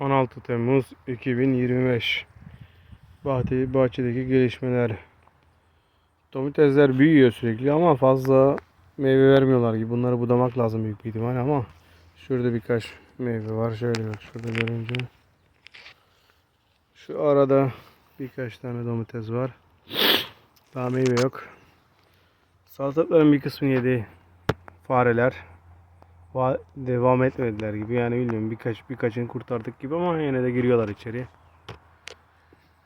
16 Temmuz 2025 Bahçe, bahçedeki gelişmeler Domatesler büyüyor sürekli ama fazla meyve vermiyorlar gibi. Bunları budamak lazım büyük bir ihtimal ama şurada birkaç meyve var. Şöyle bak şurada görünce. Şu arada birkaç tane domates var. Daha meyve yok. Salatalıkların bir kısmını yedi fareler. Va- devam etmediler gibi yani bilmiyorum birkaç birkaçını kurtardık gibi ama yine de giriyorlar içeriye.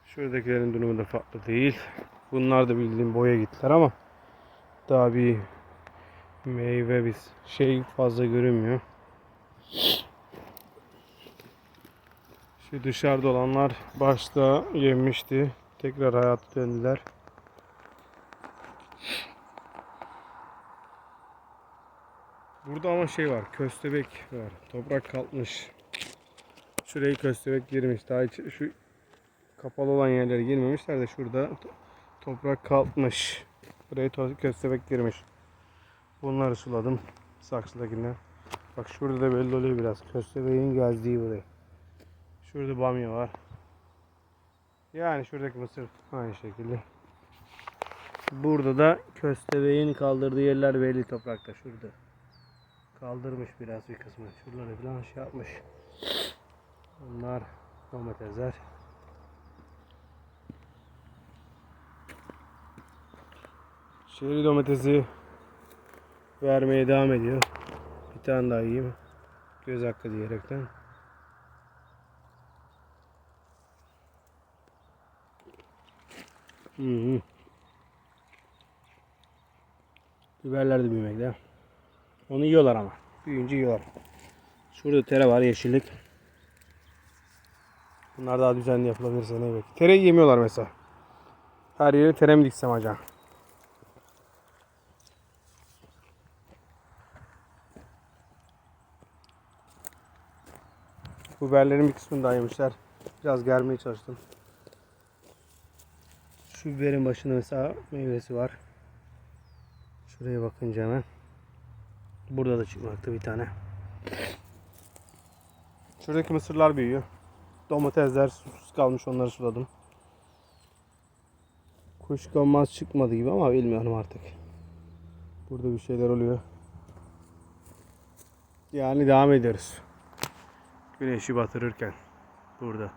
Şuradakilerin durumu da farklı değil. Bunlar da bildiğim boya gittiler ama daha bir meyve biz şey fazla görünmüyor. Şu dışarıda olanlar başta yemişti. Tekrar hayata döndüler. Burada ama şey var. Köstebek var. Toprak kalkmış. Şurayı köstebek girmiş. Daha hiç şu kapalı olan yerlere girmemişler de şurada to- toprak kalkmış. Buraya köstebek girmiş. Bunları suladım. Saksıdakinden. Bak şurada da belli oluyor biraz. Köstebeğin gezdiği burayı. Şurada bamya var. Yani şuradaki mısır aynı şekilde. Burada da köstebeğin kaldırdığı yerler belli toprakta şurada. Kaldırmış biraz bir kısmı. Şuraları falan şey yapmış. Bunlar domatesler. Şehri domatesi vermeye devam ediyor. Bir tane daha yiyeyim. Göz hakkı diyerekten. Hı hı. Biberler de büyümekte. Onu yiyorlar ama. Büyüyünce yiyorlar. Şurada tere var yeşillik. Bunlar daha düzenli yapılabilirse ne belki. Tere yemiyorlar mesela. Her yere tere mi diksem acaba? Biberlerin bir kısmını daha yemişler. Biraz germeye çalıştım. Şu biberin başında mesela meyvesi var. Şuraya bakınca hemen. Burada da çıkmakta bir tane. Şuradaki mısırlar büyüyor. Domatesler susuz kalmış onları suladım. Kuşkonmaz çıkmadı gibi ama bilmiyorum artık. Burada bir şeyler oluyor. Yani devam ediyoruz. Güneşi batırırken burada.